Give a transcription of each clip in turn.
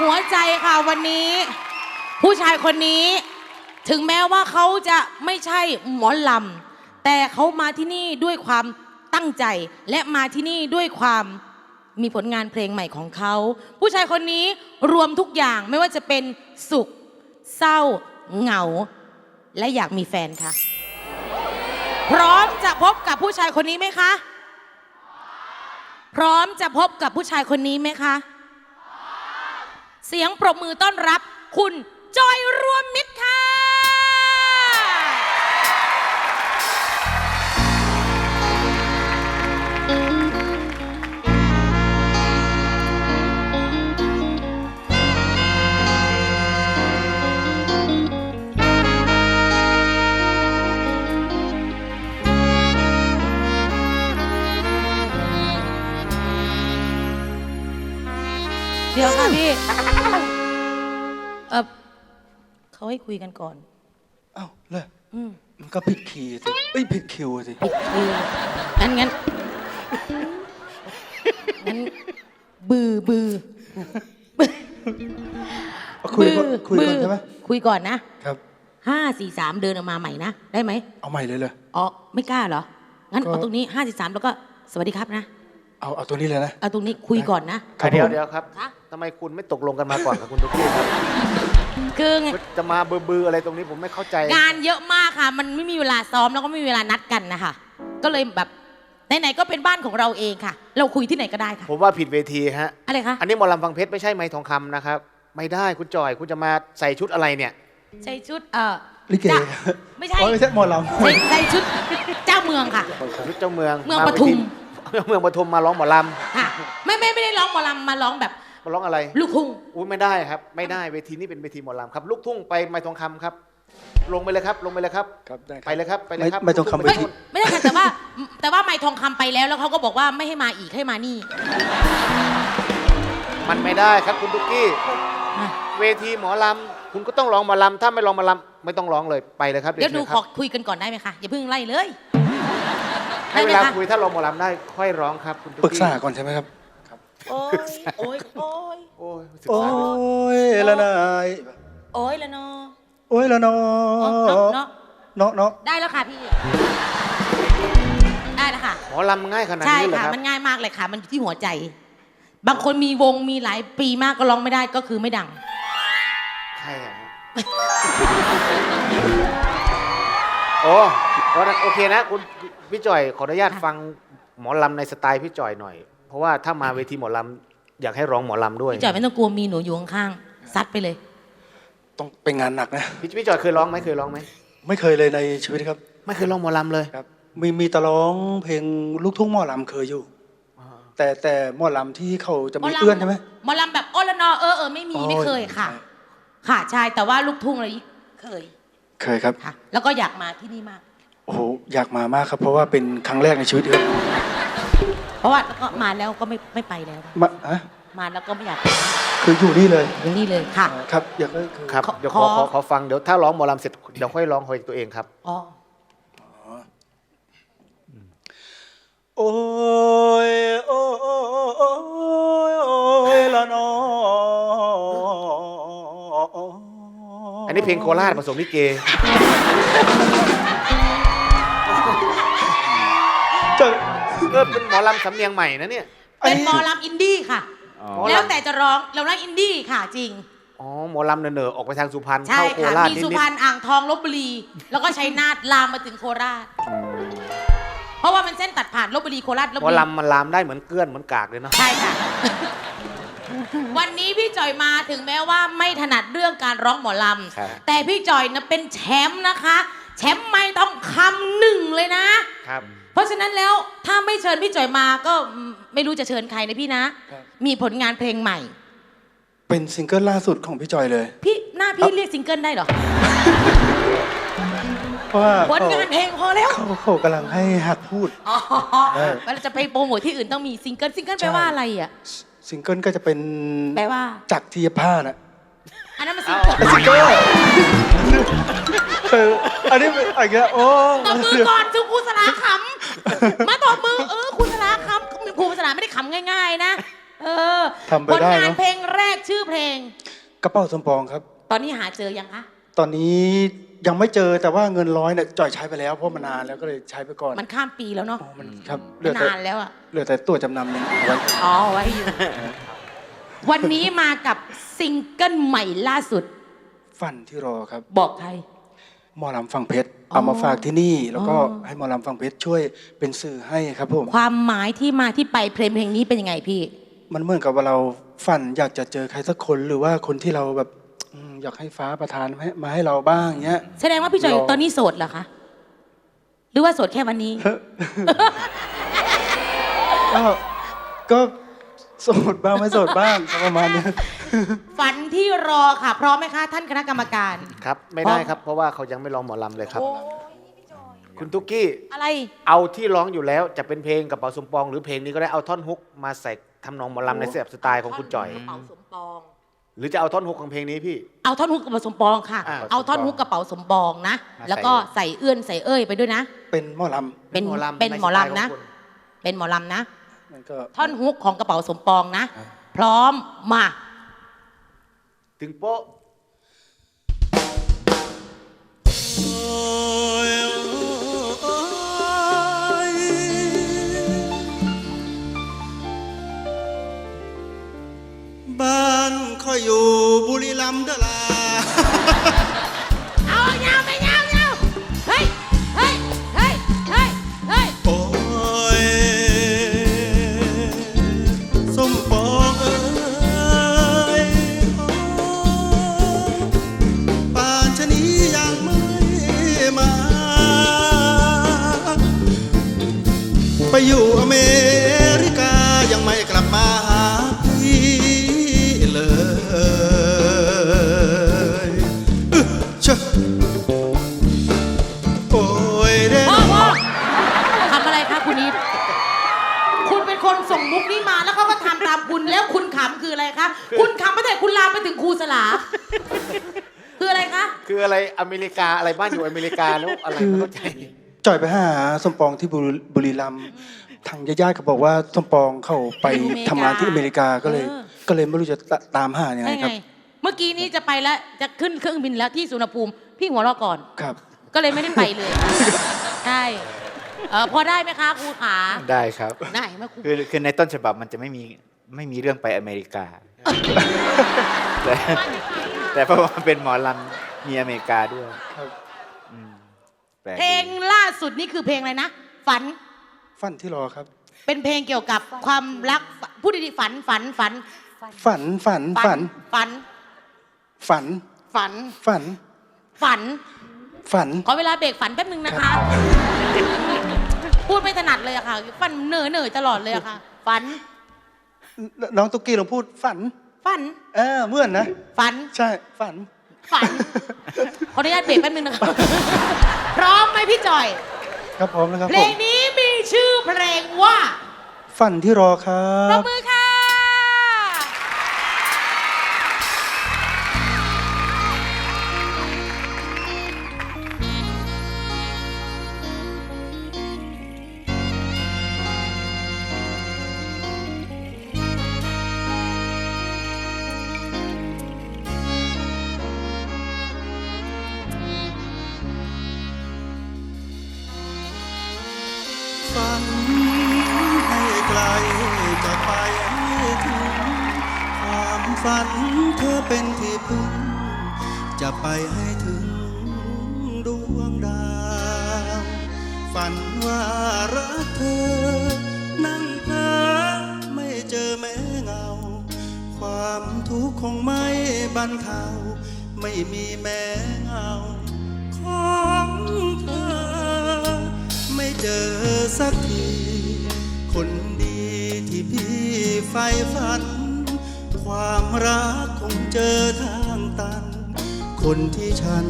หัวใจค่ะวันนี้ ผู้ชายคนนี้ ถึงแม้ว่าเขาจะไม่ใช่หมอลำ แต่เขามาที่นี่ด้วยความตั้งใจและมาที่นี่ด้วยความมีผลงานเพลงใหม่ของเขา ผู้ชายคนนี้รวมทุกอย่างไม่ว่าจะเป็นสุข เศร้า เหงา และอยากมีแฟนค่ะ พร้อมจะพบกับผู้ชายคนนี้ไหมคะ พร้อมจะพบกับผู้ชายคนนี้ไหมคะ เสียงปรบมือต้อนรับคุณจอยรวมมิตรค่ะ เดี๋ยวค่ะพี่เออเขาให้คุยกันก่อนเอ้าเลยอืมมันก็ผิดคีย์สิเอ้ยผิดคิวสิปิดคิวงั้นงั้นงั้นบือบือเอาคุยก่อนคุยก่อนใช่ไหมคุยก่อนนะครับ ห้าสี่สามเดินออกมาใหม่นะ ได้ไหมเอาใหม่เลยเลยอ๋อไม่กล้าเหรอ งั้นก็เอาตรงนี้ห้าสี่สามแล้วก็สวัสดีครับนะ เอาเอาตัวนี้เลยนะ เอาตรงนี้คุยก่อนนะ ครับเดี๋ยวผม เดี๋ยวครับคะทำไมคุณไม่ตกลงกันมาก่อนกับคุณตุ๊กกี้ครับคือ จะมาเบือๆอะไรตรงนี้ผมไม่เข้าใจ งานเยอะมากค่ะ มันไม่มีเวลาซ้อมแล้วก็ไม่มีเวลานัดกันนะคะ ก็เลยแบบไหนๆก็เป็นบ้านของเราเองค่ะ เราคุยที่ไหนก็ได้ค่ะ ผมว่าผิดเวทีฮะ อะไรคะ อันนี้หมอลำฟังเพชรไม่ใช่ไม้ทองคำนะครับ ไม่ได้คุณจอยคุณจะมาใส่ชุดอะไรเนี่ย ใส่ชุด เอ่อลิเกจ้ะไม่ใช่อ๋อไม่ใช่หมอลใส่ใส่ชุดเจ้าเมืองค่ะ ชุดเจ้าเมืองเมืองาปทุมเวที เมืองปทุมมาร้องหมอลค่ะไม่ไม่ไม่ได้ร้องหมอลำมาร้องแบบำมาร้องอะไรลูกทุ่งอุ้ยไม่ได้ครับ ไม่ได้เวทีนี้เป็นเวทีหมอลำครับ ลูกทุ่งไปไม้ทองคำครับ ลงไปเลยครับ ลงไปเลยครับ ครับได้คไปรับเลยครับไปเลยครับไม่ไม่ต้องคำลูกไม่ทุ่ไม่ได้ค่ะแต่ว่าแต่ว่าไม่ทองคำไปแล้วแล้วเขาก็บอกว่าไม่ให้มาอีกให้มานี่มันไม่ได้ครับคุณตุ๊กกี้ อะเวทีหมอลำคุณก็ต้องร้องหมอลำถ้าไม่ร้องหมอลำไม่ต้องร้องเลยไปเลยครับเดี๋ยวหนูชิญขคอรับคุยกันก่อนได้ไหมคะอย่าเพิ่งไล่เลย ให้เวได้ลาไหมคะคุยถ้าร้องหมอลำได้ค่อยร้องครับคุณตุ๊ปรึกกี้ษาก่อนใช่ไหมครับ โอ้ยโอ้ยโอ้ยโอ้ยศึกโอ้ษาด้วยยละนายโอ้ยแล้วเนาะโอ้ยละนอเนาะเนาะเนาะเนาะได้แล้วค่ะพี่ ได้แล้วค่ะ หมอลำง่ายขนาดใช่นี้เลยค่ะ ครับมันง่ายมากเลยค่ะ มันอยู่ที่หัวใจ บางคนมีวงมีหลายปีมากก็ร้องไม่ได้ก็คือไม่ดัง ใช่อะฮะโอ้ เพราะฉะนั้นโอเคนะคุณพี่จ่อยขออนุญาตค่ะฟังหมอลำในสไตล์พี่จ่อยหน่อย เพราะว่าถ้ามาเวทีหมอลำอยากให้ร้องหมอลำด้วย พี่จอยไม่ต้องกลัวมีหนูอยู่ข้างๆซัดไปเลย ต้องเป็นงานหนักนะ พี่พี่จ่อยเคยร้องไหมเคยร้องไหมไม่เคยเลยในชีวิตครับ ไม่เคยร้องหมอลำเลยครับ มีมีแตะร้องเพลงลูกทุ่งหมอลำเคยอยู่ แต่แต่หมอลำที่เขาจะมีเอื้อนใช่ไหมหมอลำแบบโอละนอเออเออไม่มีไม่เคยค่ะใช่ค่ะใช่แต่ว่าลูกทุ่งอะไรนี้เคย เคยครับค่ะแล้วก็อยากมาที่นี่มาก โอ้โหอยากมามากครับ เพราะว่าเป็นครั้งแรกในชีวิตครับเพราะว่าแล้วก็มาแล้วก็ไม่ไม่ไปแล้ว มาฮะมาแล้วก็ไม่อยากคืออยู่นี่เลยอยู่นี่เลยค่ะ ครับ อยากได้คือครับขอเดี๋ยวขอขอขอขอฟังเดี๋ยวถ้าร้องหมอลำเสร็จเดี๋ยวค่อยร้องเพลงตัวเองครับ อ๋อโอ้ยโอ้ยโอ้ยโอ้ยโอ้ยละนออันนี้เพลงโคราชผสมลิเก จะก็เป็นหมอลำสำเนียงใหม่นะเนี่ย เป็นหมอลำอินดี้ค่ะ อ๋อ แล้วแต่จะร้องเราร้องอินดี้ค่ะจริง อ๋อหมอลำเนอๆออกไปทางสุพรรณใช่เข้าโคค่ะ ราชมีนิสุดพรรณอ่างทองลบบุรี แล้วก็ชัยนาทลามมาถึงโคราช เพราะว่ามันเส้นตัดผ่านลบบุรีโคราชลบๆหมบุอรีลำมันลามได้เหมือนเกลื้อนเหมือนกากเลยเนาะใช่ค่ะ วันนี้พี่จอยมาถึงแม้ว่าไม่ถนัดเรื่องการร้องหมอลครับำแต่พี่จอยนะเป็นแชมป์นะคะ แชมป์ไม่ต้องคำหนึ่งเลยนะ ครับ เพราะฉะนั้นแล้วถ้าไม่เชิญพี่จอยมาก็ไม่รู้จะเชิญใครนะพี่นะ มีผลงานเพลงใหม่ เป็นซิงเกิลล่าสุดของพี่จอยเลย พี่หน้าพี่เรียกซิงเกิลได้เหรอเพราะว่าผลงานเพลงพอแล้วเขาเขากำลังให้หัดพูดอ๋อเออเวลาจะไปโปรโมทที่อื่นต้องมีซิงเกิลซิงเกิลแปลว่าอะไรอะซิงเกิลก็จะเป็นแปลว่าจักรทียผ้าน่ะอันนั้นมันซิเอางเกิลซิงเกิลเอออันนี้เป็นอะไรเงี้ยโอ้ตบมือก่อนจุครูสลาขำ มาตบมือเออครูสลาขำครูสลาไม่ได้ขำง่าย ๆ นะ เออทำไปผลได้งานเนาะเพลงแรกชื่อเพลง กระเป๋าสมปองครับ ตอนนี้หาเจอยังคะ ตอนนี้ยังไม่เจอแต่ว่าเงินร้อยเนี่ยจ่อยใช้ไปแล้วเพราะมันนานแล้วก็เลยใช้ไปก่อนมันข้ามปีแล้วเนาะอ๋อมันครับเหลืมัอนแต่นานแล้วอะเหลือแต่ตัวจำนำเนี่ยเอาไว้อ๋อไว้อยู่ วันนี้มากับซิงเกิลใหม่ล่าสุดฟันที่รอครับ บอกใคร หมอลำฟังเพชรอ๋อ เอามาฝากที่นี่ แล้วก็อ๋อให้หมอลำฟังเพชรช่วยเป็นสื่อให้ครับผม ความหมายที่มาที่ไปเพลงเพลงนี้เป็นยังไงพี่ มันเหมือนกับว่าเราฝันอยากจะเจอใครสักคนหรือว่าคนที่เราแบบอืมอยากให้ฟ้าประทานให้มาให้เราบ้างเงี้ย แสดงว่าพี่จอยรอ ตอนนี้โสดเหรอคะ หรือว่าโสดแค่วันนี้ ก็ก็โสดบ้างไม่โสดบ้างประมาณเนี้ย ฝันที่รอค่ะ พร้อมไหมคะ ท่านคณะกรรมการ ครับ ไม่ได้ครับ เพราะว่าเขายังไม่ร้องหมอลำเลยครับ คุณตุ๊กกี้ อะไร เอาที่ร้องอยู่แล้วจะเป็นเพลงกระเป๋าสมปอง หรือเพลงนี้ก็ได้เอาท่อนฮุกมาใส่ทำนองหมอลำในแบบสไตล์ของคุณจ่อย กระเป๋าสมปอง หรือจะเอาท่อนฮุกของเพลงนี้พี่ เอาท่อนฮุกกระเป๋าสมปองค่ะ อ่าเอาท่อนฮุกกระเป๋าสมปองนะ มาใส่ แล้วก็ใส่เอื้อนใส่เอ้ยไปด้วยนะ เป็นหมอลเป็นหมอลำเป็นในหมอสไตล์ลำนะของคุณเป็นหมอลำนะำมันก็ ท่อนฮุกของกระเป๋าสมปองนะพร้อมมา ถึงโป๊ะบ้านคอยอยู่บุรีรัมย์เด้อล่ะ เชอะโอ้ยเด้พ่อพ่อทำอะไรคะคุณนิดคุณเป็นคนส่งมุกนี้มาแล้วเขาก็ทำตามคุณแล้วคุณขำคืออะไรคะ คุณขำไม่แต่คุณลามไปถึงครูสลา คืออะไรคะ คืออะไรอเมริกาอะไรบ้านอยู่อเมริกาแล้วอะไรไม่เข้าใจ จ่อยไปหาสมปองที่บุรีบุรีรัมย์ทางญาติๆเขาบอกว่าสมปองเขาไปอยู่อเมริกาทำงานที่อเมริกาก็เลย เออ ก็เลยไม่รู้จะตตามหายังไงได้ครัไงบ เมื่อกี้นี้จะไปแล้วจะขึ้นเครื่องบินแล้วที่สุวรรณภูมิ พี่หัวเราะก่อน ครับ ก็เลยไม่ได้ไปเลยใช่เออพอได้ไหมคะครูขาได้ครับได้ไหมครูคือคือในต้นฉบับมันจะไม่มีไม่มีเรื่องไปอเมริกา แต่แต่เพราะว่ามันเป็นหมอลำมีอเมริกาด้วยครับอืมแปลกดีเพลงล่าสุดนี่คือเพลงอะไรนะ ฝันฝันที่รอครับ เป็นเพลงเกี่ยวกับความรักพูดดีๆฝันฝันฝันฝันฝันฝันฝันฝัน ฝัน ฝัน ฝัน ฝัน ขอเวลาเบรกฝันแป๊บนึงนะคะ พูดไม่ถนัดเลยอะค่ะ ฝันเหนื่อยเหนื่อยตลอดเลยอะค่ะ ฝัน น้องตุ๊กกี้ลองพูดฝัน ฝัน เออเหมื่อนนะ ฝัน ใช่ ฝัน ฝัน ขออนุญาตเบรกแป๊บนึงนะคะ พร้อมไหมพี่จอย ครับพร้อมแล้วครับเพผลมงนี้มีชื่อเพลงว่า ฝันที่รอครัปรบบมือค่ะ ฝันเธอเป็นที่พึ่ง จะไปให้ถึงดวงดาว ฝันว่ารักเธอ นั่งเพ้อไม่เจอแม้เงา ความทุกข์คงไม่บรรเทาไม่มีแม้เงา ของเธอ ไม่เจอสักที คนดีที่พี่ใฝ่ฝัน ความรักคงเจอทางตัน คนที่ฉัน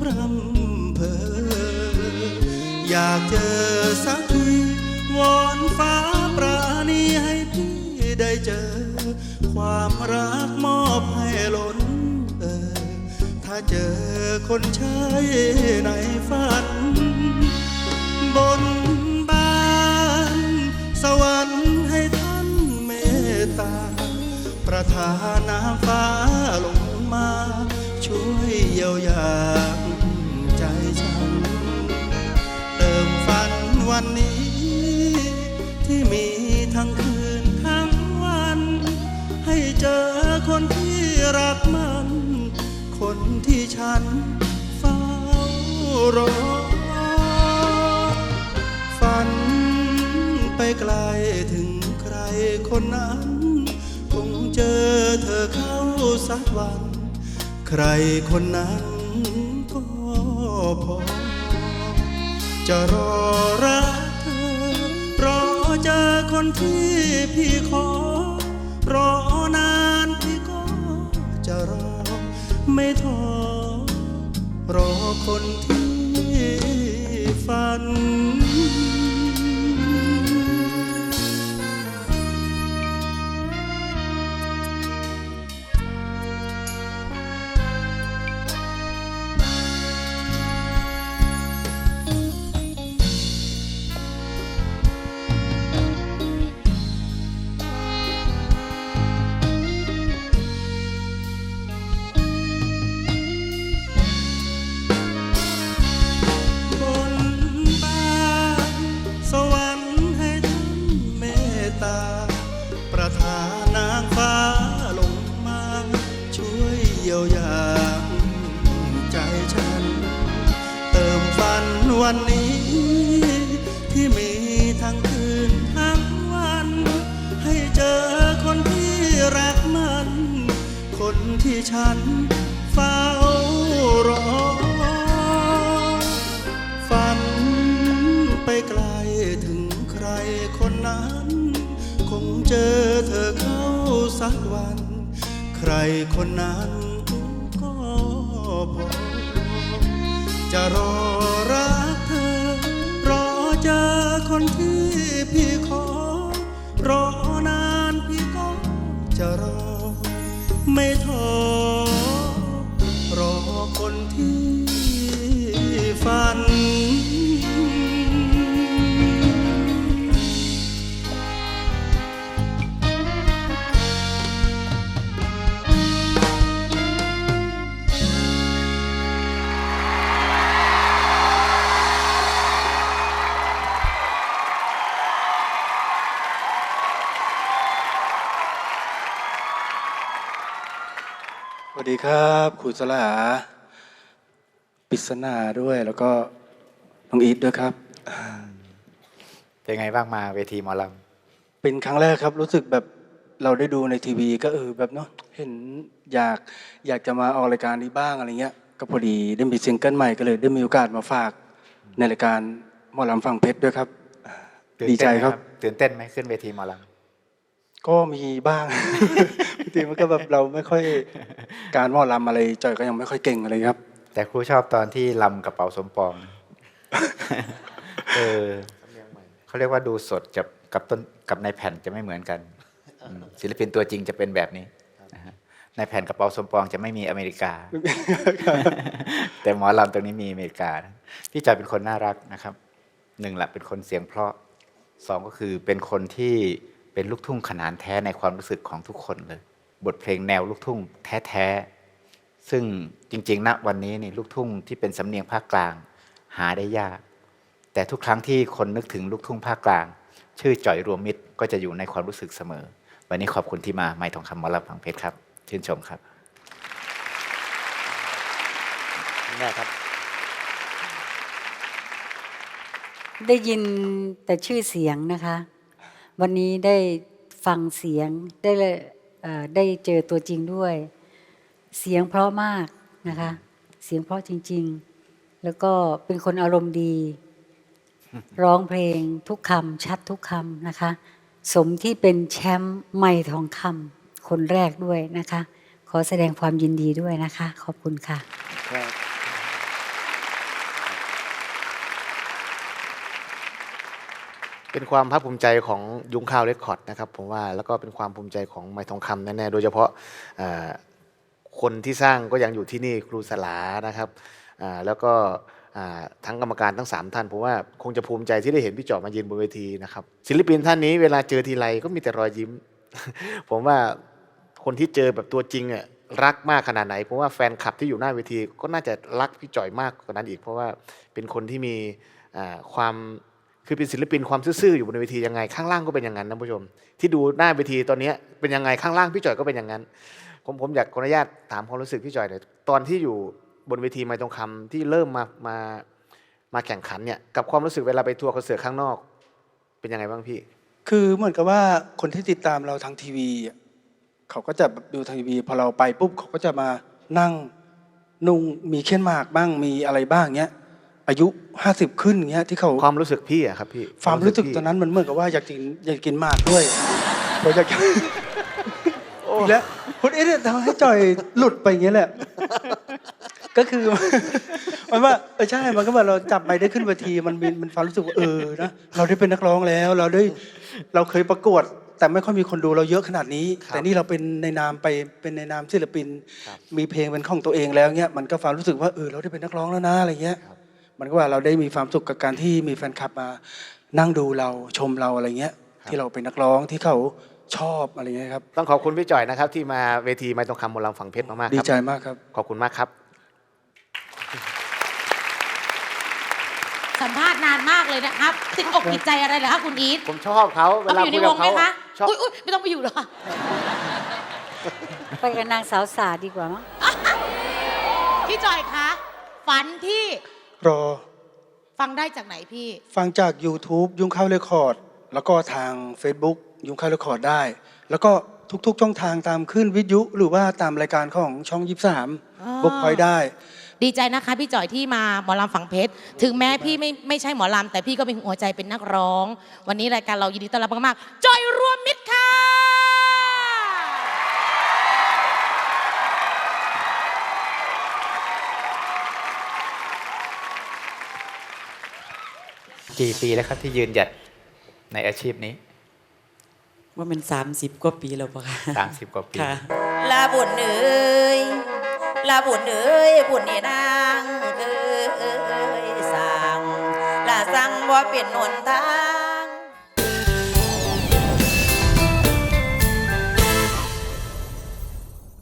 พร่ำเพออยากเจอสักทีวอนฟ้าปราณีให้พี่ได้เจอ ความรักมอบให้ล้นเออถ้าเจอคนใช้ในฝัน บนบาน สวรรค์ให้ท่านเมตตา ประทานน้ำฟ้าลงอย่าใจฉัน เติมฝันวันนี้ ที่มีทั้งคืนทั้งวัน ให้เจอคนที่รักมัน คนที่ฉันเฝ้ารอฝันไปไกลถึงใครคนนั้น สักวัน ใครคนนั้นก็พอ จะรอรักเธอรอเจอคนที่พี่ขอ รอนานพี่ก็จะรอ ไม่ท้อรอคนที่ฝัน วันนี้ ที่มีทั้งคืนทั้งวัน ให้เจอคนที่รักมัน คนที่ฉันเฝ้ารอ ฝันไปไกลถึงใครคนนั้น คงเจอเธอเข้าสักวัน ใครคนนั้นก็พอจะรอ นที่พี่ขอ รอนานพี่ก็จะรอ ไม่ท้อ วัสดีครับครูสลาปริศนาด้วยแล้วก็น้องอีทด้วยครับ เป็นไงบ้างมาเวทีหมอลเป็นครั้งแรกครับ รู้สึกแบบเราได้ดูในทีวี ก็เออแบบเนาะเห็นอยากอยากจะมาออกรายการนี้บ้างอะไรเงี้ย ก็พอดีได้มีซิงเกิลใหม่ก็เลย ได้มีโอกาสมาฝากในรายการหมอลำฟังเพชรด้วยครับำตื่นดีใจเต้นไหมครับตื่นเต้นไหมขึ้นเวทีหมอลก็มีบ้าง บางทีมันก็แบบเราไม่ค่อยการหมอลำอะไรจอยก็ยังไม่ค่อยเก่งอะไรครับำแต่ครูชอบตอนที่ลำกระเป๋าสมปองเออเขาเรียกว่าดูสดกับกับต้นกับในแผ่นจะไม่เหมือนกันอืมศิลปินตัวจริงจะเป็นแบบนี้นะฮะในแผ่นกระเป๋าสมปองจะไม่มีอเมริกา แต่หมอลำตรงนี้มีอเมริกานะพี่จอยเป็นคนน่ารักนะครับหนึ่งละเป็นคนเสียงเพราะสองก็คือเป็นคนที่เป็นลูกทุ่งขนานแท้ในความรู้สึกของทุกคนเลย บทเพลงแนวลูกทุ่งแท้ๆ ซึ่งจริงๆณวันนี้นี่ลูกทุ่งที่เป็นสำเนียงภาคกลางหาได้ยาก แต่ทุกครั้งที่คนนึกถึงลูกทุ่งภาคกลาง ชื่อจ่อยรวมมิตรก็จะอยู่ในความรู้สึกเสมอ วันนี้ขอบคุณที่มาไม่ทองคำหมอลำพังเพชรครับ ชื่นชมครับแม่ครับ ได้ยินแต่ชื่อเสียงนะคะ วันนี้ได้ฟังเสียงได้เลยเอ่อ ได้เจอตัวจริงด้วย เสียงเพราะมากนะคะ เสียงเพราะจริง ๆ แล้วก็เป็นคนอารมณ์ดี ร้องเพลงทุกคำชัดทุกคำนะคะ สมที่เป็นแชมป์ไม่ทองคำคนแรกด้วยนะคะ ขอแสดงความยินดีด้วยนะคะ ขอบคุณค่ะ เป็นความภาคภูมิใจของยุ้งข้าวเรคคอร์ดนะครับผมว่าแล้วก็เป็นความภูมิใจของไม้ทองคำแน่ๆโดยเฉพาะคนที่สร้างก็ยังอยู่ที่นี่ครูสลานะครับแล้วก็ทั้งกรรมการทั้ง 3 ท่านผมว่าคงจะภูมิใจที่ได้เห็นพี่จอบมายืนบนเวทีนะครับศิลปินท่านนี้เวลาเจอทีไรก็มีแต่รอยยิ้ม ผมว่าคนที่เจอแบบตัวจริงอะรักมากขนาดไหนเพราะว่าแฟนคลับที่อยู่หน้าเวทีก็น่าจะรักพี่จ่อยมากกว่านั้นอีก เพราะว่าเป็นคนที่มีความ คือเป็นศิลปินความซื่อๆอยู่บนเวทียังไงข้างล่างก็เป็นอย่างนั้นนะผู้ชม ที่ดูหน้าเวทีตอนนี้เป็นยังไงข้างล่างพี่จ่อยก็เป็นอย่างนั้น ผมผมอยากขออนุญาตถามความรู้สึกพี่จ่อยหน่อยตอนที่อยู่บนเวทีไม้ทองคำที่เริ่มมามามาแข่งขันเนี่ยกับความรู้สึกเวลาไปทัวร์คอนเสิร์ตข้างนอก เป็นยังไงบ้างพี่ คือเหมือนกับว่าคนที่ติดตามเราทางทีวีเขาก็จะดูทางทีวีพอเราไปปุ๊บเขาก็จะมานั่งนุ่งมีเขียนหมากบ้างมีอะไรบ้างเงี้ย อายุห้าสิบขึ้นเงี้ยที่เขาความรู้สึกพี่อะครับพี่ความรู้สึกพี่ตอนนั้นมันเหมือนกับว่าอยากกินอยากกินหมากด้วยเราอยากอีกแล้วคุณเอ๊ะทำให้จอยหลุดไปอย่างเงี้ยแหละ ก็คือมันว่าเออใช่ มันก็แบบเราจับไปได้ขึ้นเวทีมันมีมันความรู้สึกว่าเออนะเราได้เป็นนักร้องแล้ว เราได้เราเคยประกวด แต่ไม่ค่อยมีคนดูเราเยอะขนาดนี้ครับแต่นี่เราเป็นในนามไปเป็นในนามศิลปินครับมีเพลงเป็นของตัวเองแล้วเงี้ยมันก็ความรู้สึกว่าเออเราได้เป็นนักร้องแล้วนะอะไรเงี้ย มันก็ว่าเราได้มีความสุขกับการที่มีแฟนคลับมานั่งดูเราชมเราอะไรเงี้ย ที่เราเป็นนักร้องที่เขาชอบอะไรเงี้ยครับต้องขอบคุณพี่จ่อยนะครับ ที่มาเวทีไม้ทองคำหมอลำฝั่งเพชรมากๆดีครับใจมากครับ ขอบคุณมากครับ สัมภาษณ์นานมากเลยนะครับติดอกติดใจอะไรเหรอคะคุณอีทผมชอบเขาเวเอาไปลาอยู่คุในยวกังบไหมเขาคะชอบอุ้ยอุ้ยไม่ต้องไปอยู่หรอกค่ะไปกับนางสาวสาดีกว่ามั้งพี่จอยคะฝันที่ รอ ฟังได้จากไหนพี่ ฟังจาก YouTube ยุ่งเข้าเรคคอร์ด แล้วก็ทาง Facebook ยุ่งเข้าเรคคอร์ดได้ แล้วก็ทุกๆช่องทางตามขึ้นวิทยุหรือว่าตามรายการของช่องอ๋อ23บุ๊กพอยได้ ดีใจนะคะพี่จอยที่มาหมอลำฝังเพชร ถึงแม้พี่ไม่ไม่ใช่หมอลำแต่พี่ก็มีหัวใจเป็นนักร้อง วันนี้รายการเรายินดีต้อนรับมากๆจอยรวมมิตรค่ะ กี่ปีแล้วครับที่ยืนหยัดในอาชีพนี้ ว่ามันสามสิบกว่าปีแล้วปะคะ30กว่าปีค่ะลาบุญเอ้ยลาบุญเอ้ยบุญนี่นางเอ้ยสั่งลาสั่งว่าเป็นหนทาง